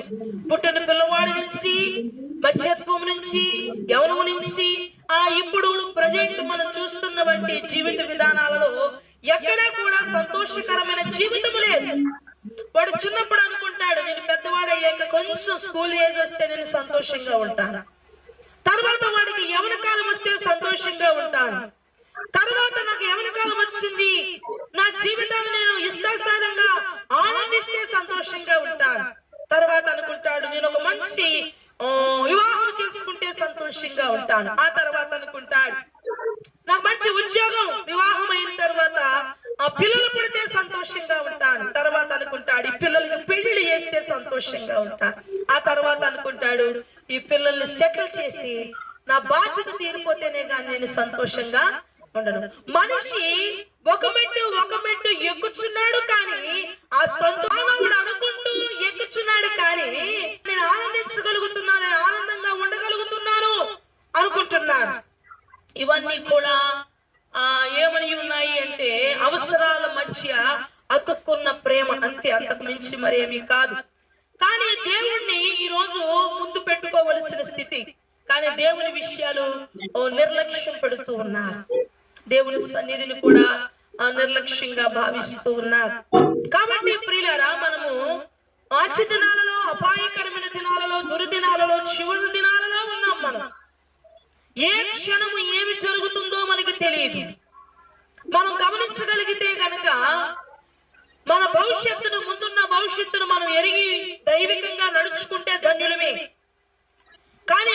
వయస్సు పుట్టిన పిల్లవాడి నుంచి మధ్యత్వం నుంచి యవనము నుంచి ఆ ఇప్పుడు ప్రజెంట్ మనం చూస్తున్నటువంటి జీవిత విధానాలలో ఎక్కడా కూడా సంతోషకరమైన జీవితం లేదు. వాడు చిన్నప్పుడు అనుకుంటాడు నేను పెద్దవాడు అయ్యాక కొంచెం స్కూల్ ఏజ్ వస్తే నేను సంతోషంగా ఉంటాను. తర్వాత వాడికి యవన కాలం వస్తే సంతోషంగా ఉంటాను తర్వాత నాకు యవన కాలం వచ్చింది నా జీవితాన్ని నేను ఇష్టాసారంగా ఆనందిస్తే సంతోషంగా ఉంటాను తర్వాత అనుకుంటాడు నేను ఒక మంచి వివాహం చేసుకుంటే సంతోషంగా ఉంటాను. ఆ తర్వాత అనుకుంటాడు నాకు మంచి ఉద్యోగం. వివాహం అయిన తర్వాత ఆ పిల్లలు పుడితే సంతోషంగా ఉంటాను. తర్వాత అనుకుంటాడు ఈ పిల్లలకి పెళ్ళిళ్ళు చేస్తే సంతోషంగా ఉంటాను ఆ తర్వాత అనుకుంటాడు ఈ పిల్లల్ని సెటిల్ చేసి నా బాధ్యత తీరిపోతేనే కానీ నేను సంతోషంగా ఉండను. మనిషి ఒక మెట్టు ఒక మెట్టు ఎక్కుచున్నాడు కానీ ఆ సంతోషం అనుకుంటూ ఎక్కుచున్నాడు కానీ నేను ఆనందించగలుగుతున్నాను నేను ఆనందంగా ఉండగలుగుతున్నాను అనుకుంటున్నాను ఇవన్నీ కూడా ఆ ఏమని ఉన్నాయి అంటే అవసరాల మధ్య అతుక్కున్న ప్రేమ అంతే అంతకు మించి మరేమీ కాదు. కానీ దేవుణ్ణి ఈ రోజు ముందు పెట్టుకోవలసిన స్థితి. కానీ దేవుని విషయాలు ఓ నిర్లక్ష్యం పెడుతూ ఉన్నారు. దేవుని సన్నిధిని కూడా ఆ నిర్లక్ష్యంగా భావిస్తూ ఉన్నారు. కాబట్టి ప్రియులారా మనము ఆచి దినాలలో అపాయకరమైన దినాలలో దుర్దినాలలో చివరి దినాలలో ఉన్నాం మనం. ఏ క్షణము ఏమి జరుగుతుందో మనకి తెలియదు. మనం గమనించగలిగితే గనక మన భవిష్యత్తును ముందున్న భవిష్యత్తును మనం ఎరిగి దైవికంగా నడుచుకుంటే ధన్యులమే. కానీ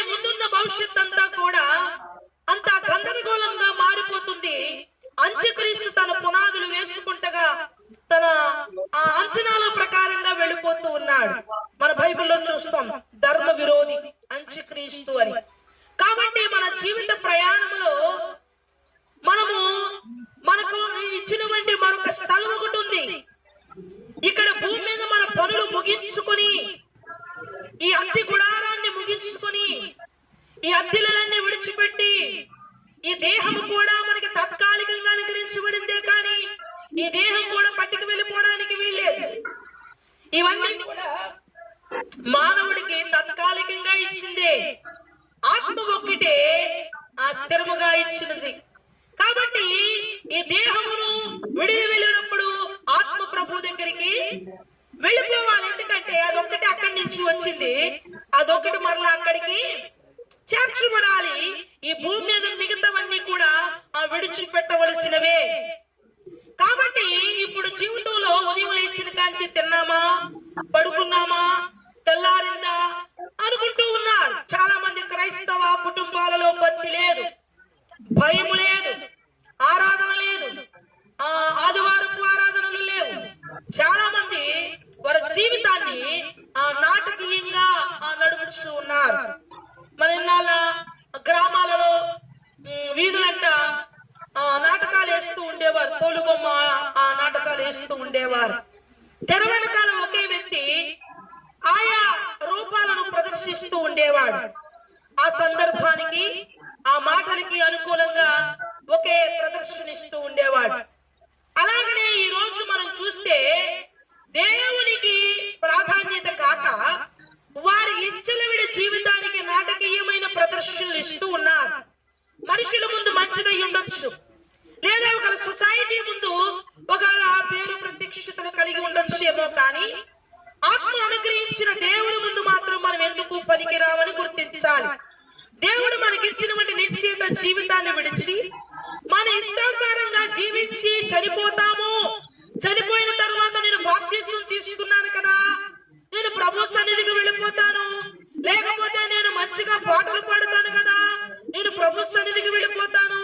ముగించుకుని ఈ అద్దె గుడారాన్ని ముగించుకొని ఈ అద్దెలన్నీ విడిచిపెట్టి ఈ దేహము కూడా మనకి తాత్కాలికంగా అనుగ్రహించబడిందే కానీ ఈ దేహం కూడా పట్టుకు వెళ్ళిపోవడానికి వీల్లేదు. ఇవన్నీ కూడా మానవుడికి తాత్కాలికంగా ఇచ్చిందే. ఆత్మ ఒక్కటే ఆ స్థిరముగా ఇచ్చినది. కాబట్టి ఈ దేహమును విడిగి వెళ్ళినప్పుడు ఆత్మ ప్రభు దగ్గరికి వెళ్ళిపోవాలి. అంటే అదొక్కటి అక్కడి నుంచి వచ్చింది. అదొకటి మరలా అక్కడికి చేర్చబడాలి. ఈ భూమి మీద మిగతావన్నీ కూడా ఆ విడిచిపెట్టవలసినవే. కాబట్టి ఇప్పుడు జీవితంలో ఉదయం లేచిన కాంచి తిన్న ఉన్నారు. మరి ఇన్నాళ్ళ గ్రామాలలో వీధులంట నాటకాలు వేస్తూ ఉండేవారు. తోలుబొమ్మ ఆ నాటకాలు వేస్తూ ఉండేవారు. తెర వెనకాల ఒకే వ్యక్తి ఆయా రూపాలను ప్రదర్శిస్తూ ఉండేవాడు. ఆ సందర్భానికి ఆ మాటలకి అనుకూలంగా ఒకే ప్రదర్శనిస్తూ ఉండేవాడు. అలాగనే ఈ రోజు మనం చూస్తే దేవునికి ప్రాధాన్యత కాక వారి మంచిదై ఉండొచ్చు. లేదా ఒక సొసైటీ ముందు ఒక పేరు ప్రత్యక్షతను కలిగి ఉండొచ్చేమో కానీ ఆత్మ అనుగ్రహించిన దేవుడి ముందు మాత్రం మనం ఎందుకు పనికిరామని గుర్తించాలి. దేవుడు మనకిచ్చినటువంటి నిశ్చిత జీవితాన్ని విడిచి మన ఇష్టానుసారంగా జీవించి చనిపోతాము. చనిపోయిన తర్వాత నేను బాప్తీసులు తీసుకున్నాను కదా. నేను ప్రభు సన్నిధికి వెళ్ళిపో లేకపోతే నేను మంచిగా పాటలు పాడుతాను కదా నేను ప్రభు సన్నిధికి వెళ్ళిపోతాను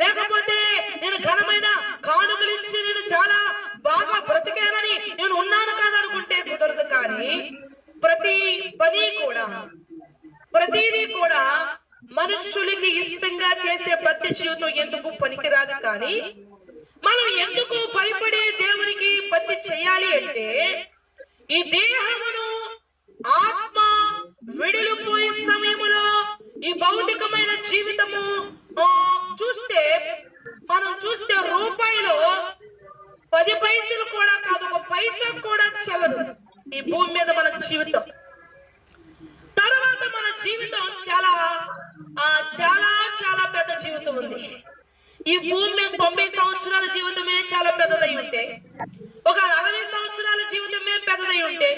లేకపోతే నేను ఘనమైన కానుకలిచ్చి నేను చాలా బాగా బ్రతికానని నేను ఉన్నాను కదా అనుకుంటే కుదరదు కానీ ప్రతి పని కూడా ప్రతిదీ కూడా మనుషులకి ఇష్టంగా చేసే భక్తి జీవితం ఎందుకు పనికిరాదు కానీ మనం ఎందుకు భయపడే దేవునికి భక్తి చేయాలి అంటే ఈ దేహమును ఆత్మ విడిలిపోయే సమయంలో ఈ భౌతికమైన జీవితము చూస్తే మనం చూస్తే రూపాయిలో పది పైసలు కూడా కాదు ఒక పైసా కూడా చెల్లదు ఈ భూమి మీద మన జీవితం. తర్వాత చాలా ఆ చాలా చాలా పెద్ద జీవితం ఉంది. ఈ భూమి మీద తొంభై సంవత్సరాల జీవితమే చాలా పెద్దదై ఉంటే ఒక అరవై సంవత్సరాల జీవితమే పెద్దదై ఉంటే